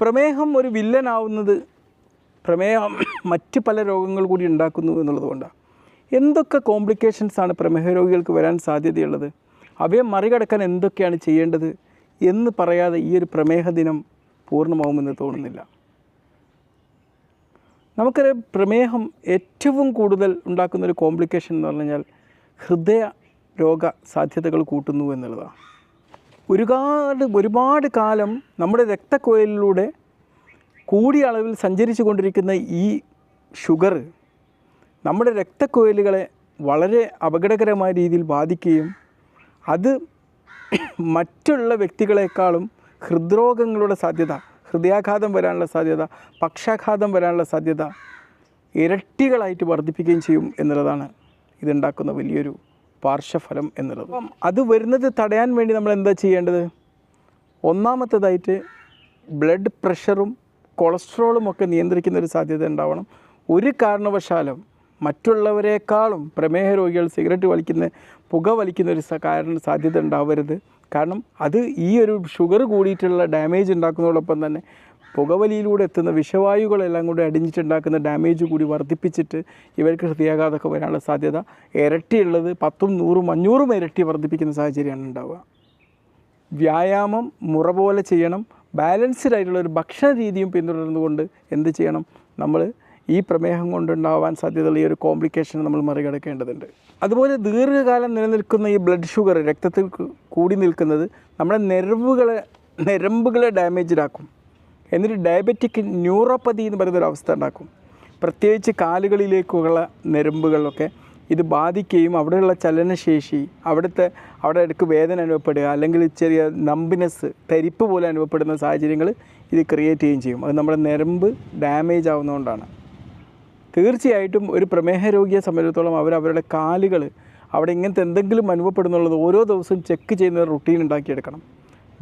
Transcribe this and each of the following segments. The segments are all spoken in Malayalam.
പ്രമേഹം ഒരു വില്ലനാവുന്നത് പ്രമേഹം മറ്റ് പല രോഗങ്ങൾ കൂടി ഉണ്ടാക്കുന്നു എന്നുള്ളതുകൊണ്ടാണ് എന്തൊക്കെ കോംപ്ലിക്കേഷൻസാണ് പ്രമേഹ രോഗികൾക്ക് വരാൻ സാധ്യതയുള്ളത്? അവയെ മറികടക്കാൻ എന്തൊക്കെയാണ് ചെയ്യേണ്ടത് എന്ന് പറയാതെ ഈ ഒരു പ്രമേഹ ദിനം പൂർണമാവുമെന്ന് തോന്നുന്നില്ല. നമുക്കറിയാം പ്രമേഹം ഏറ്റവും കൂടുതൽ ഉണ്ടാക്കുന്ന ഒരു കോംപ്ലിക്കേഷൻ എന്ന് പറഞ്ഞു കഴിഞ്ഞാൽ ഹൃദയ രോഗ സാധ്യതകൾ കൂട്ടുന്നു എന്നുള്ളതാണ് ഒരുപാട് ഒരുപാട് കാലം നമ്മുടെ രക്തക്കുഴലിലൂടെ കൂടിയ അളവിൽ സഞ്ചരിച്ചു കൊണ്ടിരിക്കുന്ന ഈ ഷുഗർ നമ്മുടെ രക്തക്കുഴലുകളെ വളരെ അപകടകരമായ രീതിയിൽ ബാധിക്കുകയും അത് മറ്റുള്ള വ്യക്തികളെക്കാളും ഹൃദ്രോഗങ്ങളുടെ സാധ്യത ഹൃദയാഘാതം വരാനുള്ള സാധ്യത പക്ഷാഘാതം വരാനുള്ള സാധ്യത ഇരട്ടികളായിട്ട് വർദ്ധിപ്പിക്കുകയും ചെയ്യും എന്നുള്ളതാണ് ഇതുണ്ടാക്കുന്ന വലിയൊരു പാർശ്വഫലം എന്നുള്ളത്. അപ്പം അത് വരുന്നത് തടയാൻ വേണ്ടി നമ്മൾ എന്താ ചെയ്യേണ്ടത്? ഒന്നാമത്തേതായിട്ട് ബ്ലഡ് പ്രഷറും കൊളസ്ട്രോളും ഒക്കെ നിയന്ത്രിക്കുന്ന ഒരു സാധ്യത ഉണ്ടാവണം. ഒരു കാരണവശാലും മറ്റുള്ളവരെക്കാളും പ്രമേഹ രോഗികൾ സിഗരറ്റ് വലിക്കുന്ന പുക വലിക്കുന്ന ഒരു കാരണ സാധ്യത ഉണ്ടാവരുത്. കാരണം അത് ഈ ഒരു ഷുഗർ കൂടിയിട്ടുള്ള ഡാമേജ് ഉണ്ടാക്കുന്നതോടൊപ്പം തന്നെ പുകവലിയിലൂടെ എത്തുന്ന വിഷവായുകളെല്ലാം കൂടി അടിഞ്ഞിട്ടുണ്ടാക്കുന്ന ഡാമേജ് കൂടി വർദ്ധിപ്പിച്ചിട്ട് ഇവർക്ക് ഹൃദയാഘാതമൊക്കെ വരാനുള്ള സാധ്യത. ഇരട്ടിയുള്ളത് പത്തും നൂറും അഞ്ഞൂറും ഇരട്ടി വർദ്ധിപ്പിക്കുന്ന സാഹചര്യമാണ് ഉണ്ടാവുക. വ്യായാമം മുറ പോലെ ചെയ്യണം. ബാലൻസ്ഡ് ആയിട്ടുള്ള ഒരു ഭക്ഷണ രീതിയും പിന്തുടർന്നുകൊണ്ട് എന്ത് ചെയ്യണം? നമ്മൾ ഈ പ്രമേഹം കൊണ്ടുണ്ടാവാൻ സാധ്യതയുള്ള ഈ ഒരു കോംപ്ലിക്കേഷൻ നമ്മൾ മറികടക്കേണ്ടതുണ്ട്. അതുപോലെ ദീർഘകാലം നിലനിൽക്കുന്ന ഈ ബ്ലഡ് ഷുഗർ രക്തത്തിൽ കൂടി നിൽക്കുന്നത് നമ്മുടെ നെർവുകളെ ഞരമ്പുകളെ ഡാമേജ്ഡ് ആക്കും. എന്നിട്ട് ഡയബറ്റിക് ന്യൂറോപ്പതി എന്ന് പറയുന്ന ഒരു അവസ്ഥ ഉണ്ടാക്കും. പ്രത്യേകിച്ച് കാലുകളിലേക്കുള്ള ഞരമ്പുകളിലൊക്കെ ഇത് ബാധിക്കുകയും അവിടെയുള്ള ചലനശേഷി അവിടുത്തെ അവിടെ ഇടയ്ക്ക് വേദന അനുഭവപ്പെടുക അല്ലെങ്കിൽ ചെറിയ നമ്പിനെസ് തരിപ്പ് പോലെ അനുഭവപ്പെടുന്ന സാഹചര്യങ്ങൾ ഇത് ക്രിയേറ്റ് ചെയ്യുകയും ചെയ്യും. അത് നമ്മുടെ ഞരമ്പ് ഡാമേജ് ആവുന്നതുകൊണ്ടാണ്. തീർച്ചയായിട്ടും ഒരു പ്രമേഹ രോഗിയെ സംബന്ധിച്ചിടത്തോളം അവർ അവരുടെ കാലുകൾ അവിടെ ഇങ്ങനത്തെ എന്തെങ്കിലും അനുഭവപ്പെടുന്നുള്ളത് ഓരോ ദിവസവും ചെക്ക് ചെയ്യുന്ന റുട്ടീൻ ഉണ്ടാക്കിയെടുക്കണം.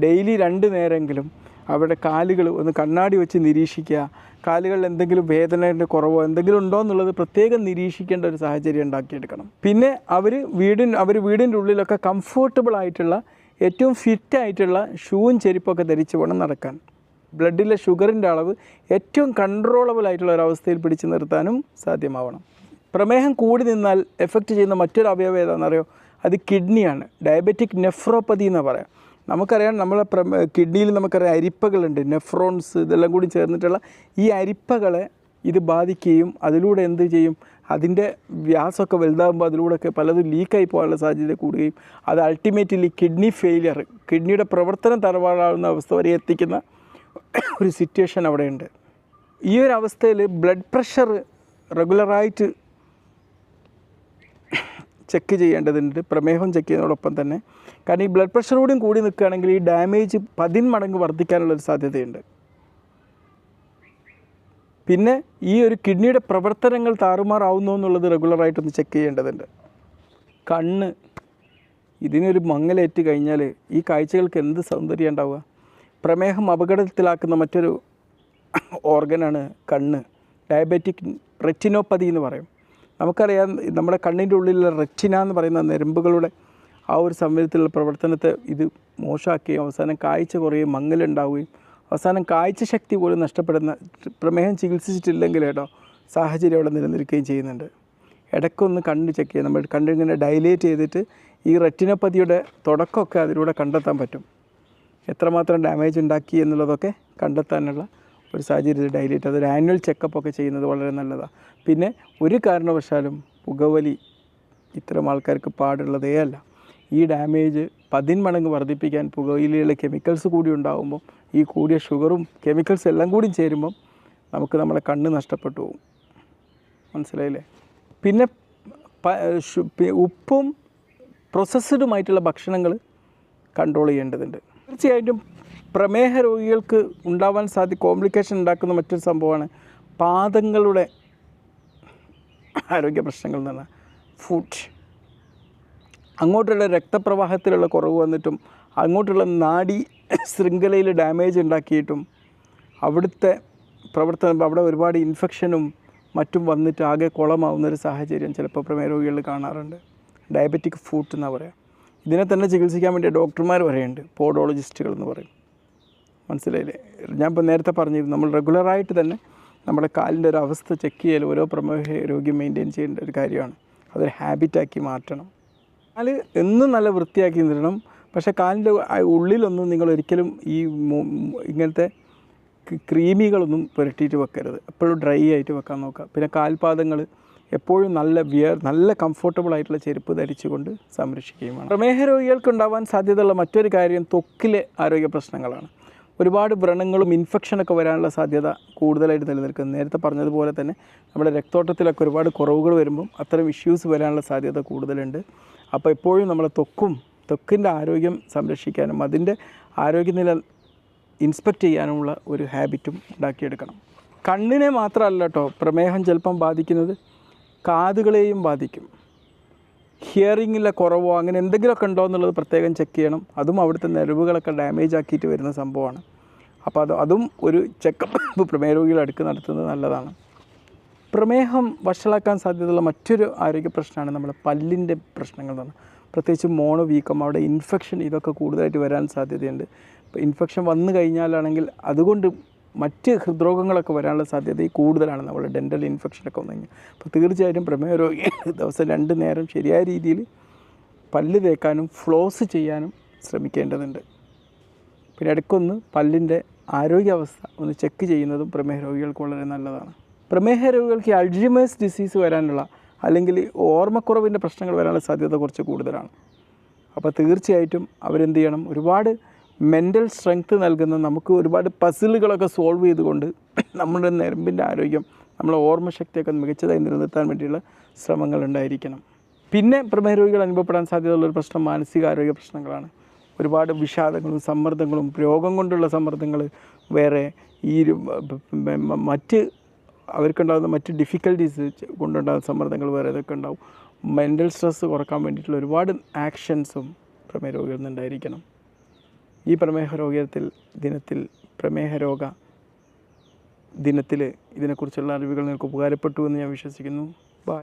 ഡെയിലി രണ്ട് നേരമെങ്കിലും അവരുടെ കാലുകൾ ഒന്ന് കണ്ണാടി വെച്ച് നിരീക്ഷിക്കുക. കാലുകളിൽ എന്തെങ്കിലും വേദനയുടെ കുറവോ എന്തെങ്കിലും ഉണ്ടോ എന്നുള്ളത് പ്രത്യേകം നിരീക്ഷിക്കേണ്ട ഒരു സാഹചര്യം ഉണ്ടാക്കിയെടുക്കണം. പിന്നെ അവർ വീടിൻ അവർ വീടിന്റെ ഉള്ളിലൊക്കെ കംഫോർട്ടബിൾ ആയിട്ടുള്ള ഏറ്റവും ഫിറ്റായിട്ടുള്ള ഷൂവും ചെരുപ്പൊക്കെ ധരിച്ച് വേണം നടക്കാൻ. ബ്ലഡിലെ ഷുഗറിന്റെ അളവ് ഏറ്റവും കൺട്രോളബിൾ ആയിട്ടുള്ള ഒരു അവസ്ഥയിൽ പിടിച്ചു നിർത്താനും സാധ്യമാവണം. പ്രമേഹം കൂടി നിന്നാൽ എഫക്റ്റ് ചെയ്യുന്ന മറ്റൊരു അവയവം ഏതാണെന്നറിയോ? അത് കിഡ്നിയാണ് ഡയബറ്റിക് നെഫ്രോപ്പതി എന്ന് പറയാം. നമുക്കറിയാം നമ്മളെ കിഡ്നിയിൽ നമുക്കറിയാം അരിപ്പകളുണ്ട്. നെഫ്രോൺസ് ഇതെല്ലാം കൂടി ചേർന്നിട്ടുള്ള ഈ അരിപ്പകളെ ഇത് ബാധിക്കുകയും അതിലൂടെ എന്ത് ചെയ്യും? അതിന്റെ വ്യാസമൊക്കെ വലുതാകുമ്പോൾ അതിലൂടെയൊക്കെ പലതും ലീക്കായി പോകാനുള്ള സാധ്യത കൂടുകയും അത് അൾട്ടിമേറ്റ്ലി കിഡ്നി ഫെയിലിയർ കിഡ്നിയുടെ പ്രവർത്തനം തറവാടാവുന്ന അവസ്ഥ വരെ എത്തിക്കുന്ന ഒരു സിറ്റുവേഷൻ അവിടെയുണ്ട്. ഈ ഒരു അവസ്ഥയിൽ ബ്ലഡ് പ്രഷർ റെഗുലറായിട്ട് ചെക്ക് ചെയ്യേണ്ടതുണ്ട്. പ്രമേഹം ചെക്ക് ചെയ്യുന്നതോടൊപ്പം തന്നെ. കാരണം ഈ ബ്ലഡ് പ്രഷർ കൂടിയും കൂടി നിൽക്കുകയാണെങ്കിൽ ഈ ഡാമേജ് പതിന്മടങ്ങ് വർദ്ധിക്കാനുള്ളൊരു സാധ്യതയുണ്ട്. പിന്നെ ഈ ഒരു കിഡ്നിയുടെ പ്രവർത്തനങ്ങൾ താറുമാറാവുന്നു എന്നുള്ളത് റെഗുലറായിട്ടൊന്ന് ചെക്ക് ചെയ്യേണ്ടതുണ്ട്. കണ്ണ് ഇതിനൊരു മങ്ങലേറ്റ് കഴിഞ്ഞാൽ ഈ കാഴ്ചകൾക്ക് എന്ത് സൗന്ദര്യം ഉണ്ടാവുക? പ്രമേഹം അപകടത്തിലാക്കുന്ന മറ്റൊരു ഓർഗനാണ് കണ്ണ്. ഡയബറ്റിക് റെറ്റിനോപ്പതി എന്ന് പറയും. നമുക്കറിയാം നമ്മുടെ കണ്ണിന്റെ ഉള്ളിലുള്ള റെറ്റിന എന്ന് പറയുന്ന ഞരമ്പുകളുടെ ആ ഒരു സംവിധത്തിലുള്ള പ്രവർത്തനത്തെ ഇത് മോശമാക്കുകയും അവസാനം കാഴ്ച കുറയുകയും മങ്ങലുണ്ടാവുകയും അവസാനം കാഴ്ച ശക്തി പോലും നഷ്ടപ്പെടുന്ന പ്രമേഹം ചികിത്സിച്ചിട്ടില്ലെങ്കിൽ കേട്ടോ സാഹചര്യം അവിടെ നിലനിൽക്കുകയും ചെയ്യുന്നുണ്ട്. ഇടയ്ക്കൊന്ന് കണ്ണ് ചെക്ക് ചെയ്യാം. നമ്മൾ കണ്ണിങ്ങനെ ഡൈലേറ്റ് ചെയ്തിട്ട് ഈ റെറ്റിനോപ്പതിയുടെ തുടക്കമൊക്കെ അതിലൂടെ കണ്ടെത്താൻ പറ്റും. എത്രമാത്രം ഡാമേജ് ഉണ്ടാക്കി എന്നുള്ളതൊക്കെ കണ്ടെത്താനുള്ള ഒരു സാഹചര്യത്തിൽ ഡൈലേറ്റ് അതൊരു ആനുവൽ ചെക്കപ്പ് ഒക്കെ ചെയ്യുന്നത് വളരെ നല്ലതാണ് പിന്നെ ഒരു കാരണവശാലും പുകവലി ഇത്തരം ആൾക്കാർക്ക് പാടുള്ളതേ അല്ല. ഈ ഡാമേജ് പതിന്മടങ്ങ് വർദ്ധിപ്പിക്കാൻ പുകയിലയിലെ കെമിക്കൽസ് കൂടി ഉണ്ടാകുമ്പോൾ ഈ കൂടിയ ഷുഗറും കെമിക്കൽസ് എല്ലാം കൂടി ചേരുമ്പം നമുക്ക് നമ്മളെ കണ്ണ് നഷ്ടപ്പെട്ടു പോകും. മനസ്സിലായില്ലേ? പിന്നെ ഉപ്പും പ്രോസസ്ഡുമായിട്ടുള്ള ഭക്ഷണങ്ങൾ കൺട്രോൾ ചെയ്യേണ്ടതുണ്ട്. തീർച്ചയായിട്ടും പ്രമേഹ രോഗികൾക്ക് ഉണ്ടാവാൻ സാധ്യ കോംപ്ലിക്കേഷൻ ഉണ്ടാക്കുന്ന മറ്റൊരു സംഭവമാണ് പാദങ്ങളുടെ ആരോഗ്യ പ്രശ്നങ്ങൾ എന്ന് പറഞ്ഞാൽ ഫുഡ് അങ്ങോട്ടുള്ള രക്തപ്രവാഹത്തിലുള്ള കുറവ് വന്നിട്ടും അങ്ങോട്ടുള്ള നാഡി ശൃംഖലയിൽ ഡാമേജ് ഉണ്ടാക്കിയിട്ടും അവിടുത്തെ പ്രവർത്തനം അവിടെ ഒരുപാട് ഇൻഫെക്ഷനും മറ്റും വന്നിട്ട് ആകെ കുളമാവുന്ന ഒരു സാഹചര്യം ചിലപ്പോൾ പ്രമേഹ രോഗികളിൽ കാണാറുണ്ട്. ഡയബറ്റിക് ഫുഡ് എന്നാണ് പറയുക ഇതിനെ തന്നെ ചികിത്സിക്കാൻ വേണ്ടി ഡോക്ടർമാർ പറയുന്നുണ്ട് പോഡോളജിസ്റ്റുകൾ എന്ന് പറയും. മനസ്സിലായില്ലേ? ഞാൻ ഇപ്പോൾ നേരത്തെ പറഞ്ഞിരുന്നു നമ്മൾ റെഗുലറായിട്ട് തന്നെ നമ്മുടെ കാലിന്റെ ഒരു അവസ്ഥ ചെക്ക് ചെയ്യൽ ഓരോ പ്രമേഹ രോഗി മെയിന്റെയിൻ ചെയ്യേണ്ട ഒരു കാര്യമാണ്. അതൊരു ഹാബിറ്റാക്കി മാറ്റണം. കാൽ എന്നും നല്ല വൃത്തിയാക്കി നിരണം. പക്ഷേ കാലിന്റെ ഉള്ളിലൊന്നും നിങ്ങൾ ഒരിക്കലും ഈ ഇങ്ങനത്തെ ക്രീമികളൊന്നും പുരട്ടിയിട്ട് വെക്കരുത്. എപ്പോഴും ഡ്രൈ ആയിട്ട് വെക്കാൻ നോക്കുക. പിന്നെ കാൽപാദങ്ങൾ എപ്പോഴും നല്ല വിയർ നല്ല കംഫർട്ടബിൾ ആയിട്ടുള്ള ചെരുപ്പ് ധരിച്ചുകൊണ്ട് സംരക്ഷിക്കുകയും വേണം. പ്രമേഹ രോഗികൾക്ക് ഉണ്ടാവാൻ സാധ്യതയുള്ള മറ്റൊരു കാര്യം തൊക്കിലെ ആരോഗ്യ പ്രശ്നങ്ങളാണ്. ഒരുപാട് വ്രണങ്ങളും ഇൻഫെക്ഷനൊക്കെ വരാനുള്ള സാധ്യത കൂടുതലായിട്ട് നിലനിൽക്കുന്നു. നേരത്തെ പറഞ്ഞതുപോലെ തന്നെ നമ്മുടെ രക്തോട്ടത്തിലൊക്കെ ഒരുപാട് കുറവുകൾ വരുമ്പം അത്തരം ഇഷ്യൂസ് വരാനുള്ള സാധ്യത കൂടുതലുണ്ട്. അപ്പോൾ എപ്പോഴും നമ്മളെ തൊക്കും ത്വക്കിന്റെ ആരോഗ്യം സംരക്ഷിക്കാനും അതിന്റെ ആരോഗ്യനില ഇൻസ്പെക്റ്റ് ചെയ്യാനുമുള്ള ഒരു ഹാബിറ്റും ഉണ്ടാക്കിയെടുക്കണം. കണ്ണിനെ മാത്രമല്ല കേട്ടോ പ്രമേഹം ചിലപ്പം ബാധിക്കുന്നത് കാതുകളെയും ബാധിക്കും. ഹിയറിങ്ങിലെ കുറവോ അങ്ങനെ എന്തെങ്കിലുമൊക്കെ ഉണ്ടോ എന്നുള്ളത് പ്രത്യേകം ചെക്ക് ചെയ്യണം. അതും അവിടുത്തെ നെരവുകളൊക്കെ ഡാമേജ് ആക്കിയിട്ട് വരുന്ന സംഭവമാണ്. അപ്പോൾ അത് അതും ഒരു ചെക്കപ്പ് പ്രമേഹ രോഗികൾ അടുക്ക് നടത്തുന്നത് നല്ലതാണ്. പ്രമേഹം വഷളാക്കാൻ സാധ്യതയുള്ള മറ്റൊരു ആരോഗ്യ പ്രശ്നമാണ് നമ്മുടെ പല്ലിന്റെ പ്രശ്നങ്ങൾ എന്ന് പ്രത്യേകിച്ച് മോണോ വീക്കം അവിടെ ഇൻഫെക്ഷൻ ഇതൊക്കെ കൂടുതലായിട്ട് വരാൻ സാധ്യതയുണ്ട്. ഇപ്പോൾ ഇൻഫെക്ഷൻ വന്നു കഴിഞ്ഞാലാണെങ്കിൽ അതുകൊണ്ട് മറ്റ് ഹൃദ്രോഗങ്ങളൊക്കെ വരാനുള്ള സാധ്യത കൂടുതലാണ് നമ്മുടെ ഡെന്റൽ ഇൻഫെക്ഷനൊക്കെ വന്നു കഴിഞ്ഞാൽ. അപ്പോൾ തീർച്ചയായിട്ടും പ്രമേഹ രോഗി ദിവസം രണ്ട് നേരം ശരിയായ രീതിയിൽ പല്ല് തേക്കാനും ഫ്ലോസ് ചെയ്യാനും ശ്രമിക്കേണ്ടതുണ്ട്. പിന്നെ ഇടയ്ക്കൊന്ന് പല്ലിന്റെ ആരോഗ്യാവസ്ഥ ഒന്ന് ചെക്ക് ചെയ്യുന്നതും പ്രമേഹ രോഗികൾക്ക് വളരെ നല്ലതാണ്. പ്രമേഹ രോഗികൾക്ക് അൾജിമേഴ്സ് ഡിസീസ് വരാനുള്ള അല്ലെങ്കിൽ ഓർമ്മക്കുറവിന്റെ പ്രശ്നങ്ങൾ വരാനുള്ള സാധ്യത കുറച്ച് കൂടുതലാണ്. അപ്പോൾ തീർച്ചയായിട്ടും അവരെന്ത് ചെയ്യണം? ഒരുപാട് മെന്റൽ സ്ട്രെങ്ത്ത് നൽകുന്ന നമുക്ക് ഒരുപാട് പസിലുകളൊക്കെ സോൾവ് ചെയ്തുകൊണ്ട് നമ്മുടെ നരമ്പിന്റെ ആരോഗ്യം നമ്മളെ ഓർമ്മശക്തിയൊക്കെ മികച്ചതായി നിലനിർത്താൻ വേണ്ടിയുള്ള ശ്രമങ്ങൾ ഉണ്ടായിരിക്കണം. പിന്നെ പ്രമേഹ രോഗികൾ അനുഭവപ്പെടാൻ സാധ്യതയുള്ള ഒരു പ്രശ്നം മാനസികാരോഗ്യ പ്രശ്നങ്ങളാണ്. ഒരുപാട് വിഷാദങ്ങളും സമ്മർദ്ദങ്ങളും രോഗം കൊണ്ടുള്ള സമ്മർദ്ദങ്ങൾ വേറെ ഈ മറ്റ് അവർക്കുണ്ടാകുന്ന മറ്റ് ഡിഫിക്കൽട്ടീസ് കൊണ്ടുണ്ടാകുന്ന സമ്മർദ്ദങ്ങൾ വേറെ ഇതൊക്കെ ഉണ്ടാവും. മെന്റൽ സ്ട്രെസ് കുറയ്ക്കാൻ വേണ്ടിയിട്ടുള്ള ഒരുപാട് ആക്ഷൻസും പ്രമേഹ രോഗികളിൽ നിന്നുണ്ടായിരിക്കണം. ഈ പ്രമേഹ രോഗത്തിൽ ദിനത്തിൽ പ്രമേഹ രോഗ ദിനത്തിൽ ഇതിനെക്കുറിച്ചുള്ള അറിവുകൾ നിങ്ങൾക്ക് ഉപകാരപ്പെട്ടു എന്ന് ഞാൻ വിശ്വസിക്കുന്നു.